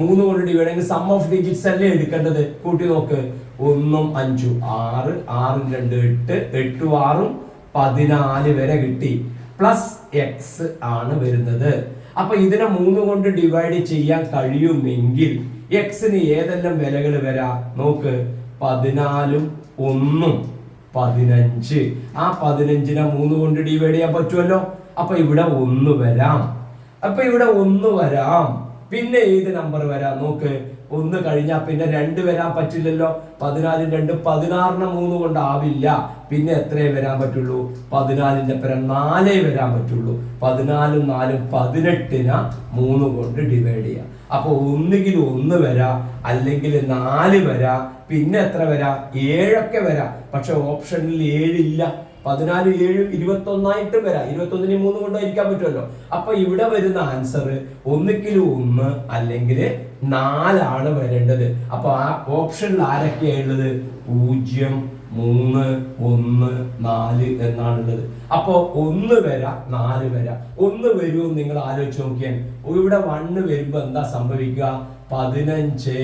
മൂന്ന് കൊണ്ട് ഡിവൈഡ് ചെയ്യുന്ന സം ഓഫ് ഡിജിറ്റ്സ് അല്ലേ എടുക്കേണ്ടത്? കൂട്ടി നോക്ക്. ഒന്നും അഞ്ചും ആറ് ആറും രണ്ട് എട്ട് എട്ടും ആറും പതിനാല് വരെ കിട്ടി. പ്ലസ് എക്സ് ആണ് വരുന്നത്. അപ്പൊ ഇതിനെ മൂന്ന് കൊണ്ട് ഡിവൈഡ് ചെയ്യാൻ കഴിയുമെങ്കിൽ എക്സിന് ഏതെല്ലാം വിലകൾ വരാ? നോക്ക്. പതിനാലും ഒന്നും പതിനഞ്ച്. ആ പതിനഞ്ചിനെ മൂന്ന് കൊണ്ട് ഡിവൈഡ് ചെയ്യാൻ പറ്റുമല്ലോ? അപ്പൊ ഇവിടെ ഒന്ന് വരാം. അപ്പൊ ഇവിടെ ഒന്ന് വരാം. പിന്നെ ഏത് നമ്പർ വരാം? നോക്ക്. ഒന്ന് കഴിഞ്ഞാൽ പിന്നെ രണ്ട് വരാൻ പറ്റില്ലല്ലോ. പതിനാലും രണ്ട് പതിനാറിന് മൂന്ന് കൊണ്ടാവില്ല പിന്നെ എത്രയേ വരാൻ പറ്റുള്ളൂ? പതിനാലിന്റെ പരം നാലേ വരാൻ പറ്റുള്ളൂ. പതിനാലും നാലും പതിനെട്ടിന് മൂന്ന് കൊണ്ട് ഡിവൈഡ് ചെയ്യാം. അപ്പൊ ഒന്നുകിൽ ഒന്ന് വരാ അല്ലെങ്കിൽ നാല് വരാ പിന്നെ എത്ര വരാം? ഏഴൊക്കെ വരാ. പക്ഷെ ഓപ്ഷനിൽ ഏഴില്ല. പതിനാല് ഏഴ് ഇരുപത്തി ഒന്നായിട്ട് വരാം. ഇരുപത്തി ഒന്നിന് മൂന്ന് കൊണ്ടായിരിക്കാൻ പറ്റുമല്ലോ. അപ്പൊ ഇവിടെ വരുന്ന ആൻസർ ഒന്നിക്കിൽ ഒന്ന് അല്ലെങ്കിൽ നാലാണ് വരേണ്ടത്. അപ്പൊ ആ ഓപ്ഷനിൽ ആരൊക്കെയുള്ളത് പൂജ്യം മൂന്ന് ഒന്ന് നാല് എന്നാണുള്ളത് അപ്പോ ഒന്ന് വരാം നാല് വരാം. ഒന്ന് വരുമോ നിങ്ങൾ ആലോചിച്ച് നോക്കിയാൽ. ഇവിടെ വണ്ണ് വരുമ്പോ എന്താ സംഭവിക്കുക? പതിനഞ്ച്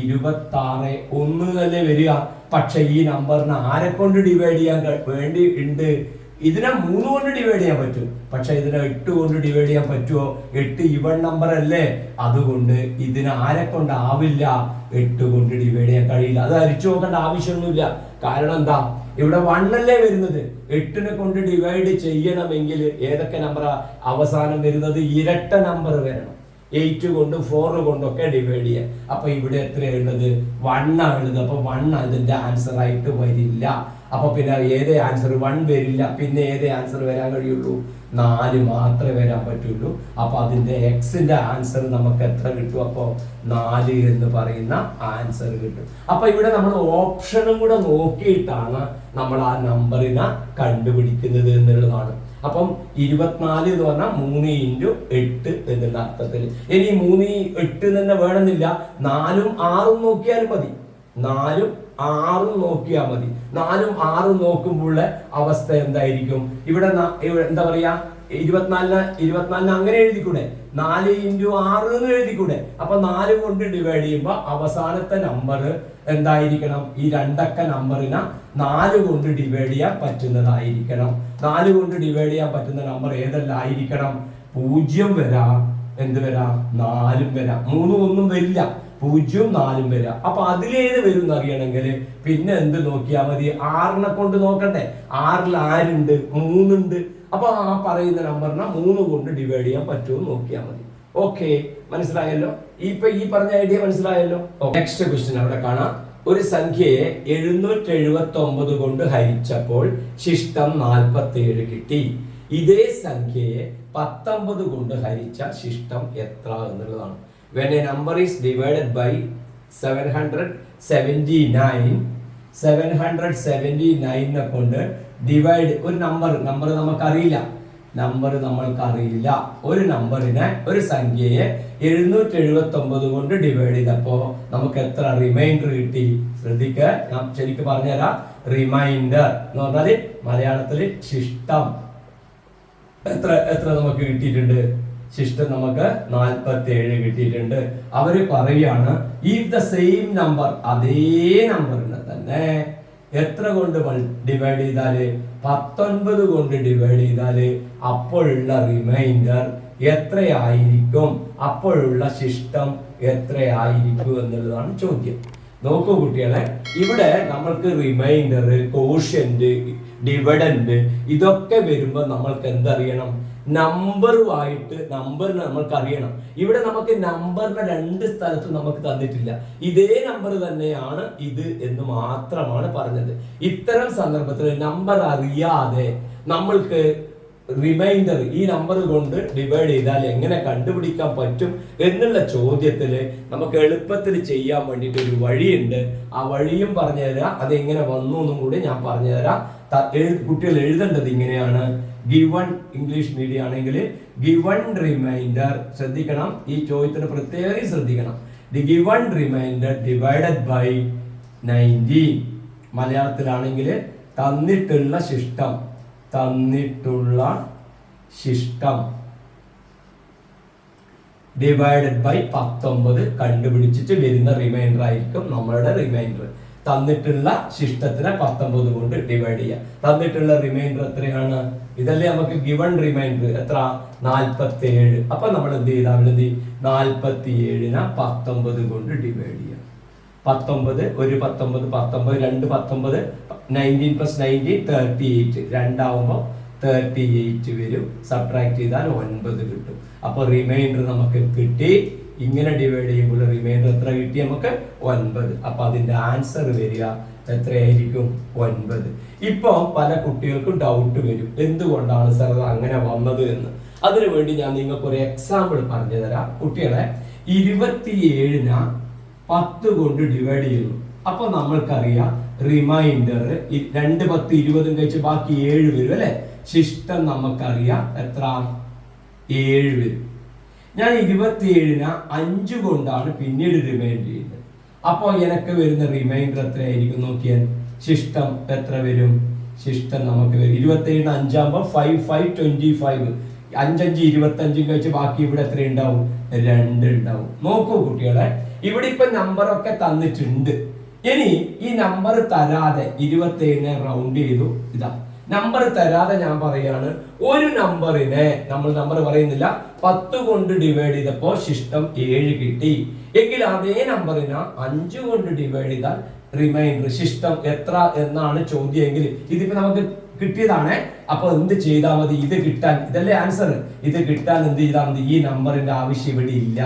ഇരുപത്തി ആറ് ഒന്ന് തന്നെ വരിക. പക്ഷെ ഈ നമ്പറിനെ ആരെ കൊണ്ട് ഡിവൈഡ് ചെയ്യാൻ വേണ്ടി ഉണ്ട് ഇതിനെ മൂന്ന് കൊണ്ട് ഡിവൈഡ് ചെയ്യാൻ പറ്റും. പക്ഷെ ഇതിനെ എട്ട് കൊണ്ട് ഡിവൈഡ് ചെയ്യാൻ പറ്റുമോ എട്ട് ഇവൺ നമ്പർ അല്ലേ? അതുകൊണ്ട് ഇതിനെ ആരെ കൊണ്ട് ആവില്ല? എട്ട് കൊണ്ട് ഡിവൈഡ് ചെയ്യാൻ കഴിയില്ല. അത് അരിച്ചു നോക്കേണ്ട ആവശ്യമൊന്നുമില്ല. കാരണം എന്താ? ഇവിടെ വണ്ണല്ലേ വരുന്നത്. എട്ടിനെ കൊണ്ട് ഡിവൈഡ് ചെയ്യണമെങ്കിൽ ഏതൊക്കെ നമ്പറാ അവസാനം വരുന്നത് ഇരട്ട നമ്പർ വരണം. എയ്റ്റ് കൊണ്ടും ഫോർ കൊണ്ടൊക്കെ ഡിവൈഡ് ചെയ്യാം അപ്പോൾ ഇവിടെ എത്രയുള്ളത് വണ്ണാണ് ഉള്ളത് അപ്പോൾ വൺ അതിന്റെ ആൻസർ ആയിട്ട് വരില്ല. അപ്പോൾ പിന്നെ ഏതേ ആൻസർ വൺ വരില്ല. പിന്നെ ഏതേ ആൻസർ വരാൻ കഴിയുള്ളൂ? നാല് മാത്രമേ വരാൻ പറ്റുള്ളൂ. അപ്പോൾ അതിന്റെ എക്സിന്റെ ആൻസർ നമുക്ക് എത്ര കിട്ടും? അപ്പോൾ നാല് എന്ന് പറയുന്ന ആൻസർ കിട്ടും. അപ്പോൾ ഇവിടെ നമ്മൾ ഓപ്ഷനും കൂടെ നോക്കിയിട്ടാണ് നമ്മൾ ആ നമ്പറിനെ കണ്ടുപിടിക്കുന്നത് എന്നുള്ളതാണ്. അപ്പം ഇരുപത്തിനാല് എന്ന് പറഞ്ഞാൽ മൂന്ന് ഇന്റു എട്ട് എന്നുള്ള അർത്ഥത്തിൽ. ഇനി മൂന്ന് എട്ട് തന്നെ വേണമെന്നില്ല. നാലും ആറും നോക്കിയാൽ മതി. നാലും ആറും നോക്കിയാൽ മതി. നാലും ആറും നോക്കുമ്പോഴുള്ള അവസ്ഥ എന്തായിരിക്കും? ഇവിടെ എന്താ പറയാ? ഇരുപത്തിനാലിന് ഇരുപത്തിനാലിന് അങ്ങനെ എഴുതിക്കൂടെ? നാല് ഇന്റു ആറ് എന്ന് എഴുതിക്കൂടെ? അപ്പൊ നാല് കൊണ്ട് ഡിവൈഡ് ചെയ്യുമ്പോൾ അവസാനത്തെ നമ്പർ എന്തായിരിക്കണം? ഈ രണ്ടക്ക നമ്പറിനെ നാല് കൊണ്ട് ഡിവൈഡ് ചെയ്യാൻ പറ്റുന്നതായിരിക്കണം. നാല് കൊണ്ട് ഡിവൈഡ് ചെയ്യാൻ പറ്റുന്ന നമ്പർ ഏതെല്ലാം ആയിരിക്കണം പൂജ്യം വരാം എന്ത് വരാം? നാലും വരാം. മൂന്നും ഒന്നും വരില്ല. പൂജ്യവും നാലും വരിക അപ്പൊ അതിലേത് വരും എന്ന് അറിയണമെങ്കിൽ പിന്നെ എന്ത് നോക്കിയാൽ മതി? ആറിനെ കൊണ്ട് നോക്കണ്ടേ? ആറിൽ ആരുണ്ട്? മൂന്നുണ്ട്. അപ്പൊ ആ പറയുന്ന നമ്പറിനെ മൂന്ന് കൊണ്ട് ഡിവൈഡ് ചെയ്യാൻ പറ്റുമോ നോക്കിയാൽ മതി. ഓക്കെ മനസ്സിലായല്ലോ? ഇപ്പൊ ഈ പറഞ്ഞ ഐഡിയ മനസ്സിലായല്ലോ? നെക്സ്റ്റ് ക്വസ്റ്റ്യൻ അവിടെ കാണാം. ഒരു സംഖ്യയെ എഴുന്നൂറ്റി എഴുപത്തി ഒമ്പത് കൊണ്ട് ഹരിച്ചപ്പോൾ ശിഷ്ടം നാൽപ്പത്തി ഏഴ് കിട്ടി. ഇതേ സംഖ്യയെ പത്തൊമ്പത് കൊണ്ട് ഹരിച്ച ശിഷ്ടം എത്ര എന്നുള്ളതാണ്. When a number is divided by seven hundred seventy nine seven hundred seventy നയനെ കൊണ്ട് ഡിവൈഡ് ഒരു നമ്പർ നമ്പർ നമുക്കറിയില്ല. നമ്പർ നമ്മൾക്കറിയില്ല. ഒരു നമ്പറിനെ ഒരു സംഖ്യയെ എഴുന്നൂറ്റി എഴുപത്തി ഒമ്പത് കൊണ്ട് ഡിവൈഡ് ചെയ്തപ്പോ നമുക്ക് എത്ര റിമൈൻഡർ കിട്ടി? ശ്രദ്ധിക്കുക ഞാൻ ശരിക്കും പറഞ്ഞുതരാം. റിമൈൻഡർ എന്ന് പറഞ്ഞാൽ മലയാളത്തിൽ ശിഷ്ടം. എത്ര എത്ര നമുക്ക് കിട്ടിയിട്ടുണ്ട്? ശിഷ്ടം നമുക്ക് നാൽപ്പത്തി ഏഴ് കിട്ടിയിട്ടുണ്ട്. അവർ പറയുകയാണ് ഈ ദ സെയിം നമ്പർ അതേ നമ്പറിനെ തന്നെ. എത്ര കൊണ്ട് ഡിവൈഡ് ചെയ്താൽ? പത്തൊൻപത് കൊണ്ട് ഡിവൈഡ് ചെയ്താൽ അപ്പോഴുള്ള റിമൈൻഡർ എത്രയായിരിക്കും? അപ്പോഴുള്ള ശിഷ്ടം എത്രയായിരിക്കും എന്നുള്ളതാണ് ചോദ്യം. നോക്കൂ കുട്ടികളെ ഇവിടെ നമ്മൾക്ക് റിമൈൻഡർ കോഷ്യന്റ് ഡിവിഡൻഡ് ഇതൊക്കെ വരുമ്പോൾ നമ്മൾക്ക് എന്തറിയണം? നമ്പറുമായിട്ട് നമ്പർ നമ്മൾക്ക് അറിയണം ഇവിടെ നമുക്ക് നമ്പറിനെ രണ്ട് സ്ഥലത്തും നമുക്ക് തന്നിട്ടില്ല. ഇതേ നമ്പർ തന്നെയാണ് ഇത് എന്ന് മാത്രമാണ് പറഞ്ഞത്. ഇത്തരം സന്ദർഭത്തിൽ നമ്പർ അറിയാതെ നമ്മൾക്ക് റിമൈൻഡർ ഈ നമ്പർ കൊണ്ട് ഡിവൈഡ് ചെയ്താൽ എങ്ങനെ കണ്ടുപിടിക്കാൻ പറ്റും എന്നുള്ള ചോദ്യത്തിൽ നമുക്ക് എളുപ്പത്തിൽ ചെയ്യാൻ വേണ്ടിയിട്ട് ഒരു വഴിയുണ്ട്. ആ വഴിയും പറഞ്ഞുതരാം. അതെങ്ങനെ വന്നു എന്നും കൂടി ഞാൻ പറഞ്ഞുതരാം. കുട്ടികൾ എഴുതേണ്ടത് ഇങ്ങനെയാണ്. ഗിവൺ ഇംഗ്ലീഷ് മീഡിയം ആണെങ്കിൽ ഗിവൺ റിമൈൻഡർ ശ്രദ്ധിക്കണം. ഈ ചോദ്യത്തിന് പ്രത്യേകം ശ്രദ്ധിക്കണം. The given remainder divided by nineteen. മലയാളത്തിലാണെങ്കിൽ തന്നിട്ടുള്ള ശിഷ്ടം തന്നിട്ടുള്ള ശിഷ്ടം. ഡിവൈഡഡ് ബൈ പത്തൊമ്പത് കണ്ടുപിടിച്ചിട്ട് വരുന്ന റിമൈൻഡർ ആയിരിക്കും നമ്മളുടെ റിമൈൻഡർ. തന്നിട്ടുള്ള ശിഷ്ടത്തിനെ പത്തൊമ്പത് കൊണ്ട് ഡിവൈഡ് ചെയ്യുക തന്നിട്ടുള്ള റിമൈൻഡർ എത്രയാണ്? ഇതല്ലേ നമുക്ക് ഗിവൺ റിമൈൻഡർ എത്ര? നാൽപ്പത്തി ഏഴ് അപ്പൊ നമ്മൾ എന്ത് ചെയ്താൽ നാൽപ്പത്തി ഏഴിനെ പത്തൊമ്പത് കൊണ്ട് ഡിവൈഡ് ചെയ്യാം. പത്തൊമ്പത് ഒരു പത്തൊമ്പത് പത്തൊമ്പത് രണ്ട് പത്തൊമ്പത് nineteen plus nineteen thirty eight രണ്ടാവുമ്പോൾ thirty eight വരും. സബ്ട്രാക്ട് ചെയ്താൽ ഒൻപത് കിട്ടും. അപ്പോൾ റിമൈൻഡർ നമുക്ക് കിട്ടി ഇങ്ങനെ ഡിവൈഡ് ചെയ്യുമ്പോൾ റിമൈൻഡർ എത്ര കിട്ടി? നമുക്ക് ഒൻപത്. അപ്പൊ അതിന്റെ ആൻസർ വരിക എത്രയായിരിക്കും? ഒൻപത്. ഇപ്പൊ പല കുട്ടികൾക്കും ഡൗട്ട് വരും. എന്തുകൊണ്ടാണ് സർ അത് അങ്ങനെ വന്നത് എന്ന്? അതിനു വേണ്ടി ഞാൻ നിങ്ങൾക്ക് ഒരു എക്സാമ്പിൾ പറഞ്ഞു തരാം കുട്ടികളെ ഇരുപത്തിയേഴിന് പത്ത് കൊണ്ട് ഡിവൈഡ് ചെയ്യുന്നു. അപ്പൊ നമ്മൾക്കറിയാം റിമൈൻഡർ രണ്ട് പത്ത് ഇരുപതും കഴിച്ച് ബാക്കി ഏഴ് വരും അല്ലെ? ശിഷ്ടം നമുക്കറിയാം എത്ര? ഏഴ് വരും. ഞാൻ ഇരുപത്തിയേഴിന് അഞ്ച് കൊണ്ടാണ് പിന്നീട് റിമൈൻഡ് ചെയ്യുന്നത്. അപ്പോൾ എനിക്ക് വരുന്ന റിമൈൻഡർ എത്രയായിരിക്കും നോക്കിയാൽ? ശിഷ്ടം എത്ര വരും? ശിഷ്ടം നമുക്ക് വരും. ഇരുപത്തിയേഴിന് അഞ്ചാകുമ്പോൾ ഫൈവ് ഫൈവ് ട്വന്റി ഫൈവ് അഞ്ചഞ്ച് ഇരുപത്തഞ്ചും കഴിച്ച് ബാക്കി ഇവിടെ എത്ര ഉണ്ടാവും? രണ്ട് ഉണ്ടാവും. നോക്കൂ കുട്ടികളെ ഇവിടെ ഇപ്പൊ നമ്പറൊക്കെ തന്നിട്ടുണ്ട്. ഇനി ഈ നമ്പർ തരാതെ ഇരുപത്തേഴിനെ റൗണ്ട് ചെയ്തു. ഇതാ. നമ്പർ തരാതെ ഞാൻ പറയാണ്. ഒരു നമ്പറിനെ നമ്മൾ നമ്പർ പറയുന്നില്ല. പത്ത് കൊണ്ട് ഡിവൈഡ് ചെയ്തപ്പോൾ ശിഷ്ടം ഏഴ് കിട്ടി. എങ്കിൽ അതേ നമ്പറിനെ അഞ്ച് കൊണ്ട് ഡിവൈഡ് ചെയ്താൽ റിമൈൻഡർ ശിഷ്ടം എത്ര എന്നാണ് ചോദ്യം എങ്കിൽ ഇതിപ്പോ നമുക്ക് കിട്ടിയതാണ്. അപ്പൊ എന്ത് ചെയ്താൽ മതി? ഇത് കിട്ടാൻ. ഇതല്ലേ ആൻസർ ഇത് കിട്ടാൻ എന്ത് ചെയ്താൽ മതി? ഈ നമ്പറിന്റെ ആവശ്യം ഇവിടെ ഇല്ല.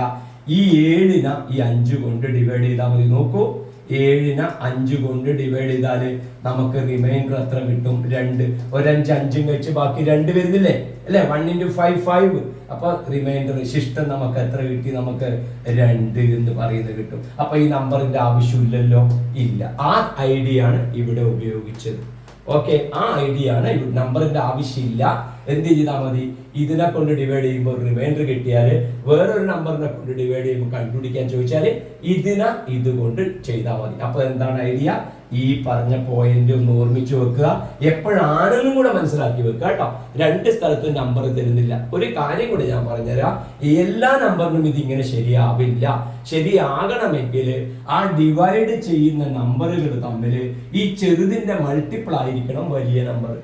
ഈ ഏഴിന ഈ അഞ്ച് കൊണ്ട് ഡിവൈഡ് ചെയ്താൽ മതി. നോക്കൂ. ഏഴിന അഞ്ച് കൊണ്ട് ഡിവൈഡ് ചെയ്താൽ നമുക്ക് റിമൈൻഡർ എത്ര കിട്ടും? രണ്ട്. ഒരഞ്ച് അഞ്ചും കഴിച്ച് ബാക്കി രണ്ട് വരുന്നില്ലേ? അല്ലെ? വൺ ഇന്റു ഫൈവ് ഫൈവ് അപ്പൊ റിമൈൻഡർ ശിഷ്ടം നമുക്ക് എത്ര കിട്ടി? നമുക്ക് രണ്ട് എന്ന് പറയുന്നത് കിട്ടും. അപ്പൊ ഈ നമ്പറിന്റെ ആവശ്യമില്ലല്ലോ? ഇല്ല. ആ ഐഡിയ ആണ് ഇവിടെ ഉപയോഗിച്ചത്. ഓക്കെ ആ ഐഡിയ ആണ് നമ്പറിന്റെ ആവശ്യമില്ല. എന്ത് ചെയ്താൽ മതി? ഇതിനെ കൊണ്ട് ഡിവൈഡ് ചെയ്യുമ്പോൾ റിമൈൻഡർ കിട്ടിയാൽ വേറൊരു നമ്പറിനെ കൊണ്ട് ഡിവൈഡ് ചെയ്യുമ്പോൾ കണ്ടുപിടിക്കാൻ ചോദിച്ചാൽ ഇതിനെ ഇതുകൊണ്ട് ചെയ്താൽ മതി. അപ്പൊ എന്താണ് ഐഡിയ ഈ പറഞ്ഞ പോയിന്റ് ഒന്ന് ഓർമ്മിച്ചു വെക്കുക. എപ്പോഴാണെന്നും കൂടെ മനസ്സിലാക്കി വെക്കുക കേട്ടോ. രണ്ട് സ്ഥലത്തും നമ്പർ തരുന്നില്ല. ഒരു കാര്യം കൂടെ ഞാൻ പറഞ്ഞുതരാം. എല്ലാ നമ്പറിനും ഇതിങ്ങനെ ശരിയാവില്ല. ശരിയാകണമെങ്കിൽ ആ ഡിവൈഡ് ചെയ്യുന്ന നമ്പറുകൾ തമ്മിൽ ഈ ചെറുതിന്റെ മൾട്ടിപ്പിൾ ആയിരിക്കണം വലിയ നമ്പർ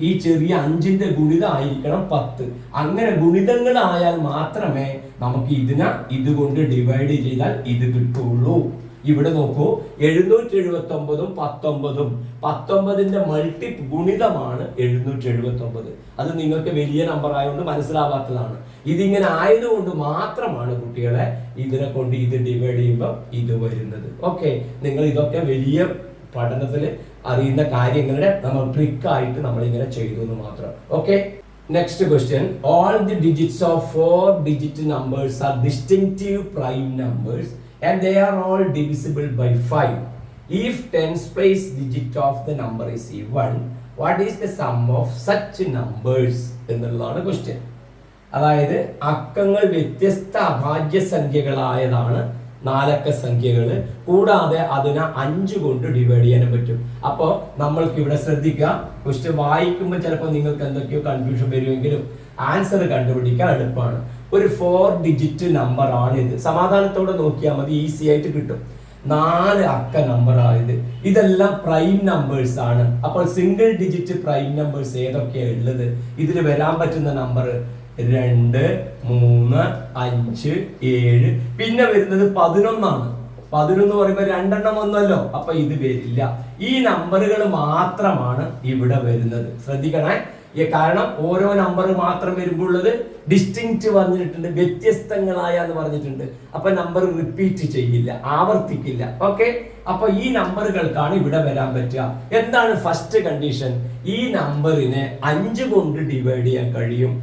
ഈ ചെറിയ അഞ്ചിന്റെ ഗുണിതമായിരിക്കണം പത്ത്. അങ്ങനെ ഗുണിതങ്ങളായാൽ മാത്രമേ നമുക്ക് ഇതിനെ ഇതുകൊണ്ട് ഡിവൈഡ് ചെയ്താൽ ഇത് കിട്ടുള്ളൂ. ഇവിടെ നോക്കൂ എഴുന്നൂറ്റി എഴുപത്തി ഒമ്പതും പത്തൊമ്പതും. പത്തൊമ്പതിന്റെ മൾട്ടി ഗുണിതമാണ് എഴുന്നൂറ്റി എഴുപത്തി ഒമ്പത് അത് നിങ്ങൾക്ക് വലിയ നമ്പർ ആയതുകൊണ്ട് മനസ്സിലാവാത്തതാണ്. ഇതിങ്ങനെ ആയതുകൊണ്ട് മാത്രമാണ് കുട്ടികളെ ഇതിനെ കൊണ്ട് ഇത് ഡിവൈഡ് ചെയ്യുമ്പോൾ ഇത് വരുന്നത്. ഓക്കെ നിങ്ങൾ ഇതൊക്കെ വലിയ പഠനത്തിൽ അറിയുന്ന കാര്യങ്ങളുടെ നമ്മൾ ട്രിക്ക് ആയിട്ട് നമ്മൾ ഇങ്ങനെ ചെയ്തു എന്ന് മാത്രം. Okay next question all the digits of four digit numbers are distinctive prime numbers and they are all divisible by five if tens place digit of the number is is one what is the sum of such numbers എന്നുള്ളതാണ് question അതായത് അക്കങ്ങൾ വ്യത്യസ്ത അഭാജ്യ സംഖ്യകളായതാണ് നാലക്ക സംഖ്യകൾ കൂടാതെ അതിനെ അഞ്ച് കൊണ്ട് divide ചെയ്യാനും പറ്റും. അപ്പോൾ നമ്മൾക്ക് ഇവിടെ ശ്രദ്ധിക്കുക ക്വസ്റ്റ്യൻ വായിക്കുമ്പോൾ ചിലപ്പോൾ നിങ്ങൾക്ക് എന്തൊക്കെയോ കൺഫ്യൂഷൻ വരുമെങ്കിലും ആൻസർ കണ്ടുപിടിക്കാൻ എളുപ്പമാണ്. ഒരു ഫോർ ഡിജിറ്റ് നമ്പർ ആണ് ഇത്. സമാധാനത്തോടെ നോക്കിയാൽ മതി ഈസി ആയിട്ട് കിട്ടും. നാല് അക്ക നമ്പർ ആണിത് ഇതെല്ലാം പ്രൈം നമ്പേഴ്സ് ആണ്. അപ്പോൾ സിംഗിൾ ഡിജിറ്റ് പ്രൈം നമ്പേഴ്സ് ഏതൊക്കെയാണ് ഉള്ളത്? ഇതിൽ വരാൻ പറ്റുന്ന നമ്പർ രണ്ട് മൂന്ന് അഞ്ച് ഏഴ്. പിന്നെ വരുന്നത് പതിനൊന്നാണ്. പതിനൊന്ന് പറയുമ്പോൾ രണ്ടെണ്ണം വന്നല്ലോ. അപ്പൊ ഇത് വരില്ല. ഈ നമ്പറുകൾ മാത്രമാണ് ഇവിടെ വരുന്നത്. ശ്രദ്ധിക്കണേ. കാരണം ഓരോ നമ്പർ മാത്രം വരുമ്പോൾ ഉള്ളത് ഡിസ്റ്റിങ്ക്റ്റ് പറഞ്ഞിട്ടുണ്ട് വ്യത്യസ്തങ്ങളായ എന്ന് പറഞ്ഞിട്ടുണ്ട്. അപ്പൊ നമ്പർ റിപ്പീറ്റ് ചെയ്യില്ല ആവർത്തിക്കില്ല. ഓക്കെ അപ്പൊ ഈ നമ്പറുകൾക്കാണ് ഇവിടെ വരാൻ പറ്റുക. എന്താണ് ഫസ്റ്റ് കണ്ടീഷൻ ഈ നമ്പറിനെ അഞ്ച് കൊണ്ട് ഡിവൈഡ് ചെയ്യാൻ കഴിയും.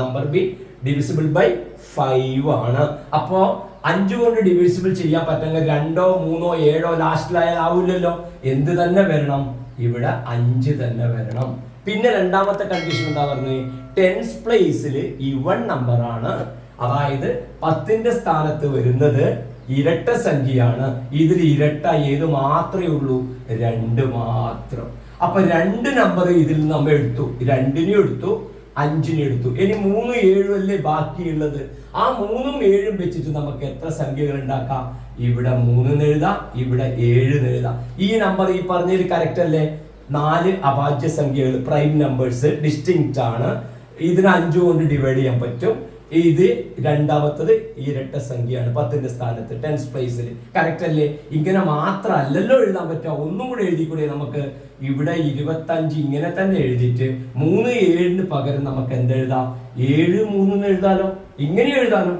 Number be divisible by five ആണ്. അപ്പോ അഞ്ച് കൊണ്ട് ഡിവിസിബിൾ ചെയ്യാൻ പറ്റുന്ന രണ്ടോ മൂന്നോ ഏഴോ ലാസ്റ്റിലായാലാവില്ലല്ലോ എന്ത് തന്നെ വരണം? ഇവിടെ അഞ്ച് തന്നെ വരണം. പിന്നെ രണ്ടാമത്തെ കണ്ടീഷൻ എന്താ പറഞ്ഞത് ടെൻസ് പ്ലേസിൽ ഇവൺ ആണ്. അതായത് പത്തിന്റെ സ്ഥാനത്ത് വരുന്നത് ഇരട്ട സംഖ്യയാണ്. ഇതിൽ ഇരട്ട ഏത് മാത്രമേ ഉള്ളൂ? രണ്ട് മാത്രം. അപ്പൊ രണ്ട് നമ്പർ ഇതിൽ നമ്മൾ എടുത്തു. രണ്ടിനും എടുത്തു അഞ്ചിനും എടുത്തു. ഇനി മൂന്ന് ഏഴും അല്ലേ ബാക്കിയുള്ളത്? ആ മൂന്നും ഏഴും വെച്ചിട്ട് നമുക്ക് എത്ര സംഖ്യകൾ ഉണ്ടാക്കാം? ഇവിടെ മൂന്ന് എഴുതാം ഇവിടെ ഏഴ് എഴുതാം. ഈ നമ്പർ ഈ പറഞ്ഞതിൽ കറക്റ്റ് അല്ലേ? നാല് അഭാജ്യ സംഖ്യകൾ പ്രൈം നമ്പേഴ്സ് ഡിസ്റ്റിങ്ക്റ്റ് ആണ്. ഇതിന് അഞ്ചു കൊണ്ട് ഡിവൈഡ് ചെയ്യാൻ പറ്റും. ഇത് രണ്ടാമത്തത് ഇരട്ട സംഖ്യയാണ്. പത്തിന്റെ സ്ഥാനത്ത് ടെൻസ് പ്ലേസിൽ കറക്റ്റ് അല്ലേ? ഇങ്ങനെ മാത്രമല്ലല്ലോ എഴുതാൻ പറ്റുക. ഒന്നും കൂടെ എഴുതിക്കൂടെ നമുക്ക്? ഇവിടെ ഇരുപത്തഞ്ച് ഇങ്ങനെ തന്നെ എഴുതിയിട്ട് മൂന്ന് ഏഴിന് പകരം നമുക്ക് എന്തെഴുതാം ഏഴ് മൂന്ന് എഴുതാലോ? ഇങ്ങനെ എഴുതാലോ?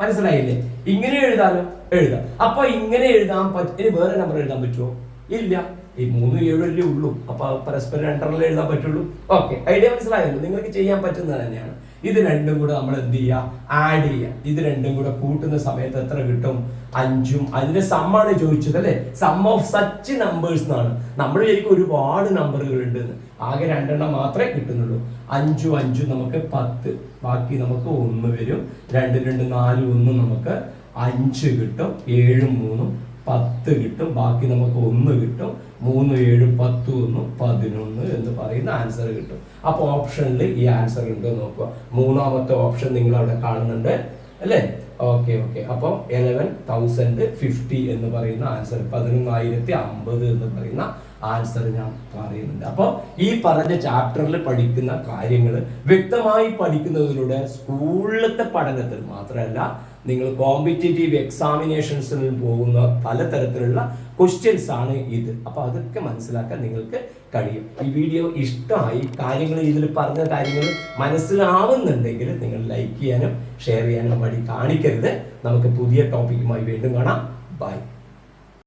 മനസ്സിലായില്ലേ? ഇങ്ങനെ എഴുതാലോ? എഴുതാം. അപ്പൊ ഇങ്ങനെ എഴുതാൻ പറ്റി വേറെ നമ്പർ എഴുതാൻ പറ്റുമോ ഇല്ല. ഈ മൂന്ന് ഏഴല്ലേ ഉള്ളൂ. അപ്പൊ പരസ്പരം രണ്ടെണ്ണല്ലേ എഴുതാൻ പറ്റുള്ളൂ? ഓക്കെ ഐഡിയ മനസ്സിലായല്ലോ? നിങ്ങൾക്ക് ചെയ്യാൻ പറ്റുന്നത് തന്നെയാണ്. ഇത് രണ്ടും കൂടെ നമ്മൾ എന്ത് ചെയ്യുക ആഡ് ചെയ്യുക ഇത് രണ്ടും കൂടെ കൂട്ടുന്ന സമയത്ത് എത്ര കിട്ടും? അഞ്ചും. അതിന്റെ സമ്മാണ് ചോദിച്ചത് അല്ലെ? സം ഓഫ് സച്ച് നമ്പേഴ്സ് എന്നാണ്. നമ്മൾ ശരിക്കും ഒരുപാട് നമ്പറുകൾ ഉണ്ട് ആകെ രണ്ടെണ്ണം മാത്രമേ കിട്ടുന്നുള്ളൂ. അഞ്ചും അഞ്ചും നമുക്ക് പത്ത്. ബാക്കി നമുക്ക് ഒന്ന് വരും. രണ്ട് രണ്ട് നാല് ഒന്നും നമുക്ക് അഞ്ച് കിട്ടും. ഏഴും മൂന്നും പത്ത് കിട്ടും ബാക്കി നമുക്ക് ഒന്ന് കിട്ടും മൂന്ന് ഏഴ് പത്ത് ഒന്ന് പതിനൊന്ന് എന്ന് പറയുന്ന ആൻസർ കിട്ടും. അപ്പോൾ ഓപ്ഷനിൽ ഈ ആൻസർ ഉണ്ടോ നോക്കുക. മൂന്നാമത്തെ ഓപ്ഷൻ നിങ്ങൾ അവിടെ കാണുന്നുണ്ട് അല്ലേ? ഓക്കെ ഓക്കെ അപ്പോൾ എലവൻ തൗസൻഡ് ഫിഫ്റ്റി എന്ന് പറയുന്ന ആൻസർ പതിനൊന്നായിരത്തി അമ്പത് എന്ന് പറയുന്ന ആൻസർ ഞാൻ പറയുന്നുണ്ട്. അപ്പോൾ ഈ പറഞ്ഞ ചാപ്റ്ററിൽ പഠിക്കുന്ന കാര്യങ്ങൾ വ്യക്തമായി പഠിക്കുന്നതിലൂടെ സ്കൂളിലത്തെ പഠനത്തിൽ മാത്രമല്ല നിങ്ങൾ കോമ്പറ്റേറ്റീവ് എക്സാമിനേഷൻസിൽ പോകുന്ന പലതരത്തിലുള്ള ക്വസ്റ്റ്യൻസ് ആണ് ഇത്. അപ്പോൾ അതൊക്കെ മനസ്സിലാക്കാൻ നിങ്ങൾക്ക് കഴിയും. ഈ വീഡിയോ ഇഷ്ടമായി കാര്യങ്ങൾ ഇതിൽ പറഞ്ഞ കാര്യങ്ങൾ മനസ്സിലാവുന്നുണ്ടെങ്കിൽ നിങ്ങൾ ലൈക്ക് ചെയ്യാനും ഷെയർ ചെയ്യാനും വഴി കാണിക്കരുത്. നമുക്ക് പുതിയ ടോപ്പിക്കുമായി വീണ്ടും കാണാം. ബൈ